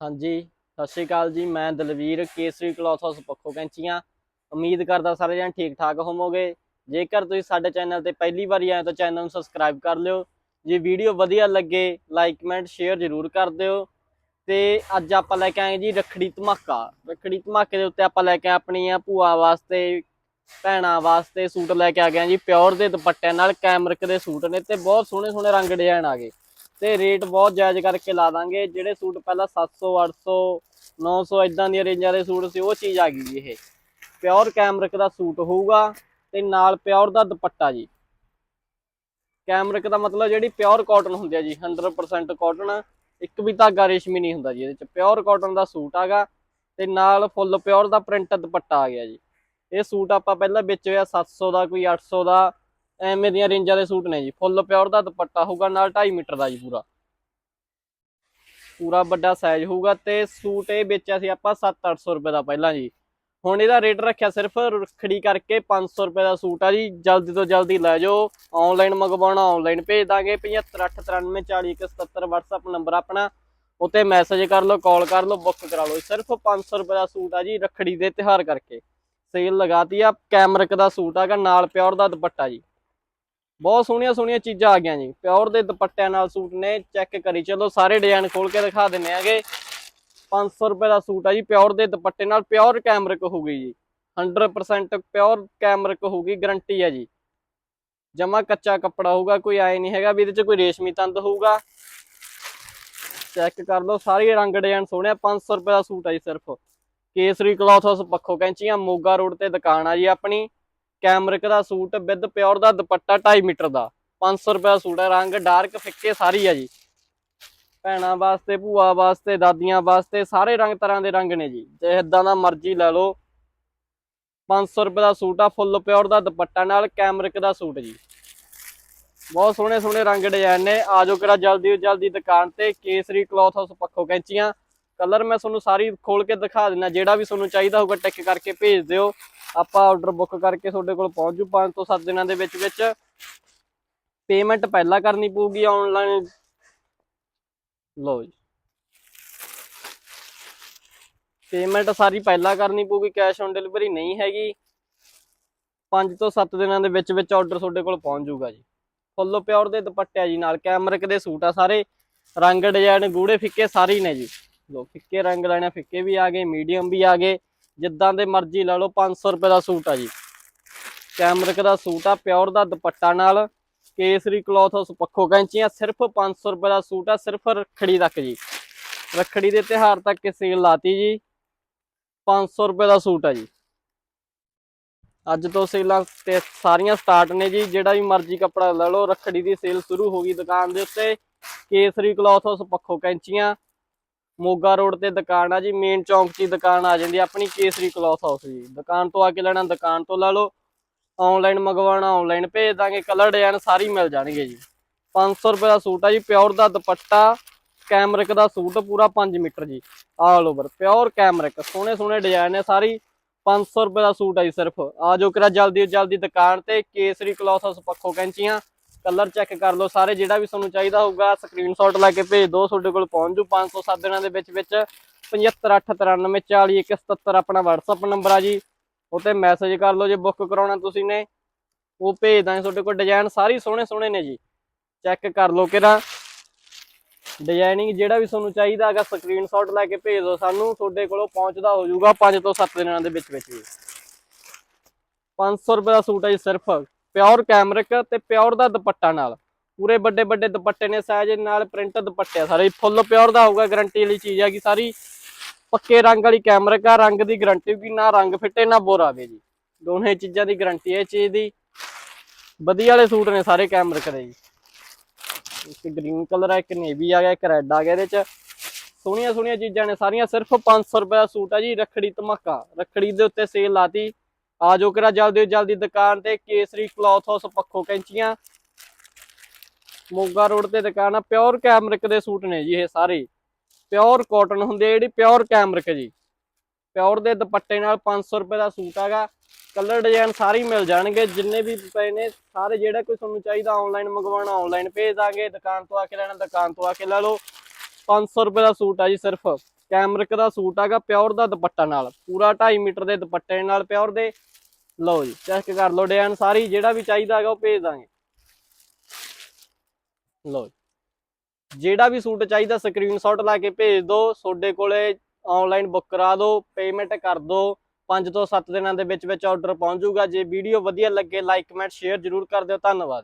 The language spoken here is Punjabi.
ਹਾਂਜੀ, ਸਤਿ ਸ਼੍ਰੀ ਅਕਾਲ ਜੀ, ਮੈਂ ਦਲਵੀਰ ਕੇਸਰੀ ਕਲੌਥ ਹਾਊਸ ਪੱਖੋ ਕੈਂਚੀਆਂ। ਉਮੀਦ ਕਰਦਾ ਸਾਰੇ ਜਣ ਠੀਕ ਠਾਕ ਹੋਵੋਗੇ। ਜੇਕਰ ਤੁਸੀਂ ਸਾਡੇ ਚੈਨਲ ਤੇ ਪਹਿਲੀ ਵਾਰੀ ਆਏ ਤਾਂ ਚੈਨਲ ਨੂੰ ਸਬਸਕ੍ਰਾਈਬ ਕਰ ਲਿਓ। ਜੇ ਵੀਡੀਓ ਵਧੀਆ ਲੱਗੇ, ਲਾਈਕ, ਕਮੈਂਟ, ਸ਼ੇਅਰ ਜ਼ਰੂਰ ਕਰ ਦਿਓ। ਤੇ ਅੱਜ ਆਪਾਂ ਲੈ ਕੇ ਆਏ ਜੀ ਰੱਖੜੀ ਧਮਾਕਾ। ਰੱਖੜੀ ਧਮਾਕੇ ਦੇ ਉੱਤੇ ਆਪਾਂ ਲੈ ਕੇ ਆਏ ਆਪਣੀਆਂ ਭੂਆ ਵਾਸਤੇ, ਭੈਣਾਂ ਵਾਸਤੇ ਸੂਟ ਲੈ ਕੇ ਆ ਗਏ ਆ ਜੀ। ਪਿਓਰ ਦੇ ਦੁਪੱਟਿਆਂ ਨਾਲ ਕੈਮਰਿਕ ਦੇ ਸੂਟ ਨੇ ਤੇ ਬਹੁਤ ਸੋਹਣੇ ਸੋਹਣੇ ਰੰਗ ਡਿਜ਼ਾਈਨ ਆ ਗਏ। ਤੇ ਰੇਟ ਬਹੁਤ ਜਾਇਜ਼ ਕਰਕੇ ਲਾ ਦਾਂਗੇ। ਜਿਹੜੇ ਸੂਟ ਪਹਿਲਾਂ 700 800 900 ਇਦਾਂ ਦੀਆਂ ਰੇਂਜਾਂ ਦੇ ਸੂਟ ਸੀ, ਉਹ ਚੀਜ਼ ਆ ਗਈ ਜੀ ਇਹ। ਪਿਓਰ ਕੈਮਰਿਕ ਦਾ ਸੂਟ ਹੋਊਗਾ ਤੇ ਨਾਲ ਪਿਓਰ ਦਾ ਦੁਪੱਟਾ ਜੀ। ਕੈਮਰਿਕ ਦਾ ਮਤਲਬ ਜਿਹੜੀ ਪਿਓਰ ਕਾਟਨ ਹੁੰਦੀ ਆ ਜੀ 100% ਕਾਟਨ ਇੱਕ ਵੀ ਧਾਗਾ ਰੇਸ਼ਮੀ ਨਹੀਂ ਹੁੰਦਾ ਜੀ ਇਹਦੇ ਚ। ਪਿਓਰ ਕਾਟਨ ਦਾ ਸੂਟ ਆਗਾ ਤੇ ਨਾਲ ਫੁੱਲ ਪਿਓਰ ਦਾ ਪ੍ਰਿੰਟ ਦੁਪੱਟਾ ਆ ਗਿਆ ਜੀ। ਇਹ ਸੂਟ ਆਪਾਂ ਪਹਿਲਾਂ ਵੇਚਿਆ ਹੋਇਆ 700 ਦਾ, ਕੋਈ 800 ਦਾ। ਐਵੇਂ ਦੀਆਂ ਰੇਂਜਾਂ ਦੇ ਸੂਟ ਨੇ ਜੀ। ਫੁੱਲ ਪਿਓਰ ਦਾ ਦੁਪੱਟਾ ਹੋਊਗਾ, ਨਾਲ 2.5 ਮੀਟਰ ਦਾ ਜੀ ਪੂਰਾ। ਪੂਰਾ ਵੱਡਾ ਸਾਈਜ਼ ਹੋਊਗਾ ਤੇ ਸੂਟ ਇਹ ਵੇਚਿਆ ਸੀ ਆਪਾਂ 7-800 ਰੁਪਏ ਦਾ ਪਹਿਲਾਂ ਜੀ। ਹੁਣ ਇਹਦਾ ਰੇਟ ਰੱਖਿਆ ਸਿਰਫ ਰੱਖੜੀ ਕਰਕੇ 500 ਰੁਪਏ ਦਾ ਸੂਟ ਆ ਜੀ। ਜਲਦੀ ਤੋਂ ਜਲਦੀ ਲੈ ਜਾਓ। ਆਨਲਾਈਨ ਮੰਗਵਾਉਣਾ ਆਨਲਾਈਨ ਭੇਜ ਦਾਂਗੇ। 7589404177 WhatsApp ਨੰਬਰ ਆਪਣਾ। ਉੱਤੇ ਮੈਸੇਜ ਕਰ ਲਓ ਕਾਲ ਕਰ ਲਓ ਬੁੱਕ ਕਰਾ ਲਓ। ਸਿਰਫ 500 ਰੁਪਏ ਦਾ ਸੂਟ ਆ ਜੀ, ਰੱਖੜੀ ਦੇ ਤਿਹਾਰ ਕਰਕੇ। ਸੇਲ ਲਗਾਤੀ ਆ ਕੈਮਰਿਕ ਦਾ ਸੂਟ ਆਗਾ ਨਾਲ ਪਿਓਰ ਦਾ ਦੁਪੱਟਾ ਜੀ। ਬਹੁਤ ਸੋਹਣੀਆਂ ਸੋਹਣੀਆਂ ਚੀਜ਼ਾਂ ਆ ਗਈਆਂ ਜੀ। ਪਿਓਰ ਦੇ ਦੁਪੱਟਿਆਂ ਨਾਲ ਸੂਟ ਨੇ, ਚੈੱਕ ਕਰੀ। ਚਲੋ ਸਾਰੇ ਡਿਜ਼ਾਈਨ ਖੋਲ ਕੇ ਦਿਖਾ ਦਿੰਨੇ ਆਗੇ। 500 ਰੁਪਏ ਦਾ ਸੂਟ ਆ ਜੀ, ਪਿਓਰ ਦੇ ਦੁਪੱਟੇ ਨਾਲ। ਪਿਓਰ ਕੈਮਰਿਕ ਹੋਊਗੀ ਜੀ। 100% ਪਿਓਰ ਕੈਮਰਿਕ ਹੋਊਗੀ ਗਰੰਟੀ ਹੈ ਜੀ। ਜਮਾ ਕੱਚਾ ਕੱਪੜਾ ਹੋਊਗਾ, ਕੋਈ ਆਏ ਨਹੀਂ ਹੈਗਾ ਵੀ ਇਹਦੇ ਚ ਕੋਈ ਰੇਸ਼ਮੀ ਤੰਦ ਹੋਊਗਾ। ਚੈੱਕ ਕਰ ਲਓ, ਸਾਰੇ ਰੰਗ ਡਿਜ਼ਾਈਨ ਸੋਹਣੇ ਆ। 500 ਰੁਪਏ ਦਾ ਸੂਟ ਆ ਜੀ ਸਿਰਫ। Kesari cloth house Pakho Kainchian Moga road ਤੇ ਦੁਕਾਨ ਆ ਜੀ ਆਪਣੀ। ਕੈਮਰਿਕ ਦਾ ਸੂਟ ਵਿਦ ਪਿਓਰ ਦਾ ਦੁਪੱਟਾ 2.5 ਮੀਟਰ ਦਾ। 500 ਰੁਪਏ ਦਾ ਸੂਟ ਹੈ, ਰੰਗ ਡਾਰਕ ਫਿੱਕੇ ਸਾਰੀ ਆ ਜੀ। ਭੈਣਾਂ ਵਾਸਤੇ, ਭੂਆ ਵਾਸਤੇ, ਦਾਦੀਆਂ ਵਾਸਤੇ ਸਾਰੇ ਰੰਗ ਤਰ੍ਹਾਂ ਦੇ ਰੰਗ ਨੇ ਜੀ। ਜੇ ਇਦਾਂ ਦਾ ਮਰਜ਼ੀ ਲੈ ਲਓ। 500 ਰੁਪਏ ਦਾ ਸੂਟ ਆ, ਫੁੱਲ ਪਿਓਰ ਦਾ ਦੁਪੱਟਾ ਨਾਲ ਕੈਮਰਿਕ ਦਾ ਸੂਟ ਜੀ। ਬਹੁਤ ਸੋਹਣੇ ਸੋਹਣੇ ਰੰਗ ਡਿਜ਼ਾਈਨ ਨੇ। ਆਜੋ ਕਿਰਾ ਜਲਦੀ ਤੋਂ ਜਲਦੀ ਦੁਕਾਨ ਤੇ Kesari cloth house Pakkho Kainchian. Colour ਮੈਂ ਤੁਹਾਨੂੰ ਸਾਰੀ ਖੋਲ ਕੇ ਦਿਖਾ ਦਿੰਦਾ। ਜਿਹੜਾ ਵੀ ਤੁਹਾਨੂੰ ਚਾਹੀਦਾ ਹੋਊਗਾ ਟਿਕ ਕਰਕੇ ਭੇਜ ਦਿਓ। ਆਪਾਂ ਆਰਡਰ ਬੁੱਕ ਕਰਕੇ ਤੁਹਾਡੇ ਕੋਲ ਪਹੁੰਚ ਜੂ 5 ਤੋਂ 7 ਦਿਨਾਂ ਦੇ ਵਿੱਚ ਵਿੱਚ। ਪੇਮੈਂਟ ਪਹਿਲਾਂ ਕਰਨੀ ਪਊਗੀ ਆਨਲਾਈਨ ਲੋ ਜੀ। ਪੇਮੈਂਟ ਸਾਰੀ ਪਹਿਲਾਂ ਕਰਨੀ ਪਊਗੀ ਕੈਸ਼ ਔਨ ਡਿਲੀਵਰੀ ਨਹੀਂ ਹੈਗੀ। 5 ਤੋਂ 7 ਦਿਨਾਂ ਦੇ ਵਿੱਚ ਵਿੱਚ ਆਰਡਰ ਤੁਹਾਡੇ ਕੋਲ ਪਹੁੰਚ ਜਾਊਗਾ ਜੀ। ਫੁੱਲ ਪਿਓਰ ਦੇ ਦੁਪੱਟੇ ਜੀ ਨਾਲ ਕੈਮਰਿਕ ਦੇ ਸੂਟ ਆ ਸਾਰੇ। ਰੰਗ ਡਿਜ਼ਾਈਨ ਗੂੜੇ ਫਿੱਕੇ ਸਾਰੇ ਹੀ ਨੇ ਜੀ। ਲੋ ਫਿੱਕੇ ਰੰਗ ਲੈਣੇ ਫਿੱਕੇ ਵੀ ਆ ਗਏ ਮੀਡੀਅਮ ਵੀ ਆ ਗਏ। ਜਿੱਦਾਂ ਦੇ ਮਰਜ਼ੀ ਲੈ ਲਓ 500 ਰੁਪਏ ਦਾ ਸੂਟ ਆ ਜੀ। ਕੈਮਰਿਕ ਦਾ ਸੂਟ ਆ, ਪਿਓਰ ਦਾ ਦੁਪੱਟਾ ਨਾਲ, ਕੇਸਰੀ ਕਲੋਥ ਉਸ ਪੱਖੋ ਕੈਂਚੀਆਂ, ਸਿਰਫ 500 ਰੁਪਏ ਦਾ ਸੂਟ ਆ, ਸਿਰਫ ਰੱਖੜੀ ਤੱਕ ਜੀ। ਰੱਖੜੀ ਦੇ ਤਿਹਾਰ ਤੱਕ ਸੇਲ ਲਾਤੀ ਜੀ। 500 ਰੁਪਏ ਦਾ ਸੂਟ ਆ ਜੀ। ਅੱਜ ਤੋਂ ਸੇਲਾਂ ਤੇ ਸਾਰੀਆਂ ਸਟਾਰਟ ਨੇ ਜੀ, ਜਿਹੜਾ ਵੀ ਮਰਜ਼ੀ ਕੱਪੜਾ ਲੈ ਲਓ, ਰੱਖੜੀ ਦੀ ਸੇਲ ਸ਼ੁਰੂ ਹੋ ਗਈ ਦੁਕਾਨ ਦੇ ਉੱਤੇ। ਕੇਸਰੀ ਕਲੋਥ ਉਸ ਪੱਖੋ ਕੈਂਚੀਆਂ ਮੋਗਾ ਰੋਡ ਤੇ ਦੁਕਾਨ ਆ ਜੀ ਮੇਨ ਚੌਂਕ 'ਚ ਦੁਕਾਨ ਆ ਜਾਂਦੀ ਆਪਣੀ ਕੇਸਰੀ ਕਲੌਥ ਹਾਊਸ ਜੀ। ਦੁਕਾਨ ਤੋਂ ਆ ਕੇ ਲੈਣਾ, ਦੁਕਾਨ ਤੋਂ ਲੈ ਲਓ। ਆਨਲਾਈਨ ਮੰਗਵਾਉਣਾ ਆਨਲਾਈਨ ਭੇਜ ਦਾਂਗੇ ਕਲਰ ਡਿਜ਼ਾਈਨ ਸਾਰੀ ਮਿਲ ਜਾਣਗੇ ਜੀ। 500 ਰੁਪਏ ਦਾ ਸੂਟ ਆ ਜੀ ਪਿਓਰ ਦਾ ਦੁਪੱਟਾ ਕੈਮਰਿਕ ਦਾ ਸੂਟ ਪੂਰਾ 5 ਮੀਟਰ ਜੀ ਆਲ ਓਵਰ ਪਿਓਰ ਕੈਮਰਿਕ ਸੋਹਣੇ ਸੋਹਣੇ ਡਿਜ਼ਾਈਨ ਨੇ ਸਾਰੀ। 500 ਰੁਪਏ ਦਾ ਸੂਟ ਆ ਜੀ ਸਿਰਫ। ਆ ਜੋ ਕਿਰਾ ਜਲਦੀ ਤੋਂ ਜਲਦੀ ਦੁਕਾਨ ਤੇ, Kesari cloth house Pakho Kainchian. Colour check ਕਰ ਲਓ, ਸਾਰੇ ਜਿਹੜਾ ਵੀ ਤੁਹਾਨੂੰ ਚਾਹੀਦਾ ਹੋਊਗਾ ਸਕਰੀਨਸ਼ਾਟ ਲੈ ਕੇ ਭੇਜ ਦਿਓ, ਤੁਹਾਡੇ ਕੋਲ ਪਹੁੰਚ ਜੂ 507 ਦਿਨਾਂ ਦੇ ਵਿੱਚ ਵਿੱਚ 7589400177 ਆਪਣਾ WhatsApp ਨੰਬਰ ਆ ਜੀ। ਉਹ ਤੇ ਮੈਸੇਜ ਕਰ ਲਓ ਜੇ ਬੁੱਕ ਕਰਾਉਣਾ ਤੁਸੀਂ ਨੇ। ਉਹ ਭੇਜ ਦਾਂਗੇ ਤੁਹਾਡੇ ਕੋਲ ਡਿਜ਼ਾਈਨ ਸਾਰੇ ਸੋਹਣੇ ਸੋਹਣੇ ਨੇ ਜੀ। ਚੈੱਕ ਕਰ ਲਓ ਕਿਰਾ ਡਿਜ਼ਾਈਨਿੰਗ ਜਿਹੜਾ ਵੀ ਤੁਹਾਨੂੰ ਚਾਹੀਦਾ ਹੈਗਾ ਸਕਰੀਨਸ਼ਾਟ ਲੈ ਕੇ ਭੇਜ ਦਿਓ ਸਾਨੂੰ, ਤੁਹਾਡੇ ਕੋਲੋਂ ਪਹੁੰਚਦਾ ਹੋ ਜਾਊਗਾ 5 ਤੋਂ 7 ਦਿਨਾਂ ਦੇ ਵਿੱਚ ਵਿੱਚ ਜੀ 500 ਰੁਪਏ ਦਾ ਸੂਟ ਹੈ ਜੀ ਸਿਰਫ। ਪਿਓਰ ਕੈਮਰਿਕ ਤੇ ਪਿਓਰ ਦਾ ਦੁਪੱਟਾ ਨਾਲ। ਪੂਰੇ ਵੱਡੇ ਵੱਡੇ ਦੁਪੱਟੇ ਨੇ ਸਾਈਜ਼ ਨਾਲ ਪ੍ਰਿੰਟ ਦੁਪੱਟੇ ਆ ਸਾਰੇ। ਫੁੱਲ ਪਿਓਰ ਦਾ ਹੋਊਗਾ ਗਾਰੰਟੀ ਵਾਲੀ ਚੀਜ਼ ਹੈਗੀ ਸਾਰੀ। ਪੱਕੇ ਰੰਗ ਵਾਲੀ ਕੈਮਰਿਕ ਆ, ਰੰਗ ਦੀ ਗਾਰੰਟੀ ਵੀ ਨਾ ਰੰਗ ਫਿੱਟੇ ਨਾ ਬੋਰ ਆਵੇ ਜੀ। ਦੋਨੇ ਚੀਜ਼ਾਂ ਦੀ ਗਾਰੰਟੀ ਹੈ ਇਹ ਚੀਜ਼ ਦੀ। ਵਧੀਆ ਵਾਲੇ ਸੂਟ ਨੇ ਸਾਰੇ ਕੈਮਰਿਕ ਦੇ ਜੀ। ਇੱਕ ਗ੍ਰੀਨ ਕਲਰ ਆ, ਇੱਕ ਨੇਵੀ ਆ ਗਿਆ, ਇੱਕ ਰੈੱਡ ਆ ਗਿਆ ਇਹਦੇ ਚ। ਸੋਹਣੀਆਂ ਸੋਹਣੀਆਂ ਚੀਜ਼ਾਂ ਨੇ ਸਾਰੀਆਂ। ਸਿਰਫ 500 ਰੁਪਏ ਦਾ ਸੂਟ ਆ ਜੀ, ਰੱਖੜੀ ਧਮਾਕਾ। ਰੱਖੜੀ ਦੇ ਉੱਤੇ ਸੇਲ ਲਾਤੀ। ਆ ਜੋ ਕਰਾ ਜਲਦੀ ਜਲਦੀ ਦੁਕਾਨ ਤੇ, Kesari cloth house Pakho Kainchian. Moga road ਤੇ ਦੁਕਾਨ ਆ ਪਿਓਰ ਕੈਮਰਿਕ ਦੇ ਸੂਟ ਨੇ ਜੀ ਇਹ ਸਾਰੇ। ਪਿਓਰ ਕਾਟਨ ਹੁੰਦੇ ਜਿਹੜੀ ਪਿਓਰ ਕੈਮਰਿਕ ਜੀ। ਪਿਓਰ ਦੇ ਦੁਪੱਟੇ ਨਾਲ 500 ਰੁਪਏ ਦਾ ਸੂਟ ਹੈਗਾ। ਕਲਰ ਡਿਜ਼ਾਈਨ ਸਾਰੇ ਮਿਲ ਜਾਣਗੇ। ਜਿੰਨੇ ਵੀ ਪਏ ਨੇ, ਸਾਰੇ ਜਿਹੜਾ ਕੋਈ ਤੁਹਾਨੂੰ ਚਾਹੀਦਾ ਆਨਲਾਈਨ ਮੰਗਵਾਉਣਾ ਆਨਲਾਈਨ ਭੇਜ ਦਾਂਗੇ। ਦੁਕਾਨ ਤੋਂ ਆ ਕੇ ਲੈਣਾ, ਦੁਕਾਨ ਤੋਂ ਆ ਕੇ ਲੈ ਲਓ। 500 ਰੁਪਏ ਦਾ ਸੂਟ ਆ ਜੀ ਸਿਰਫ। ਕੈਮਰਿਕ ਦਾ ਸੂਟ ਹੈਗਾ ਪਿਓਰ ਦਾ ਦੁਪੱਟਾ ਨਾਲ, ਪੂਰਾ 2.5 ਮੀਟਰ ਦੇ ਦੁਪੱਟੇ ਨਾਲ ਪਿਓਰ ਦੇ। ਲਓ ਜੀ, ਚੈੱਕ ਕਰ ਲਓ ਡਿਜ਼ਾਈਨ ਸਾਰੀ, ਜਿਹੜਾ ਵੀ ਚਾਹੀਦਾ ਹੈਗਾ ਉਹ ਭੇਜ ਦਾਂਗੇ। ਲਓ ਜੀ। ਜਿਹੜਾ ਵੀ ਸੂਟ ਚਾਹੀਦਾ ਸਕਰੀਨਸ਼ਾਟ ਲਾ ਕੇ ਭੇਜ ਦਿਓ ਤੁਹਾਡੇ ਕੋਲੇ ਆਨਲਾਈਨ ਬੁੱਕ ਕਰਾ ਦਿਓ ਪੇਮੈਂਟ ਕਰ ਦਿਓ 5 ਤੋਂ 7 ਦਿਨਾਂ ਦੇ ਵਿੱਚ ਵਿੱਚ ਆਰਡਰ ਪਹੁੰਚ ਜਾਊਗਾ। ਜੇ ਵੀਡੀਓ ਵਧੀਆ ਲੱਗੇ ਲਾਈਕ ਕਮੈਂਟ ਸ਼ੇਅਰ ਜਰੂਰ ਕਰ ਦਿਓ। ਧੰਨਵਾਦ।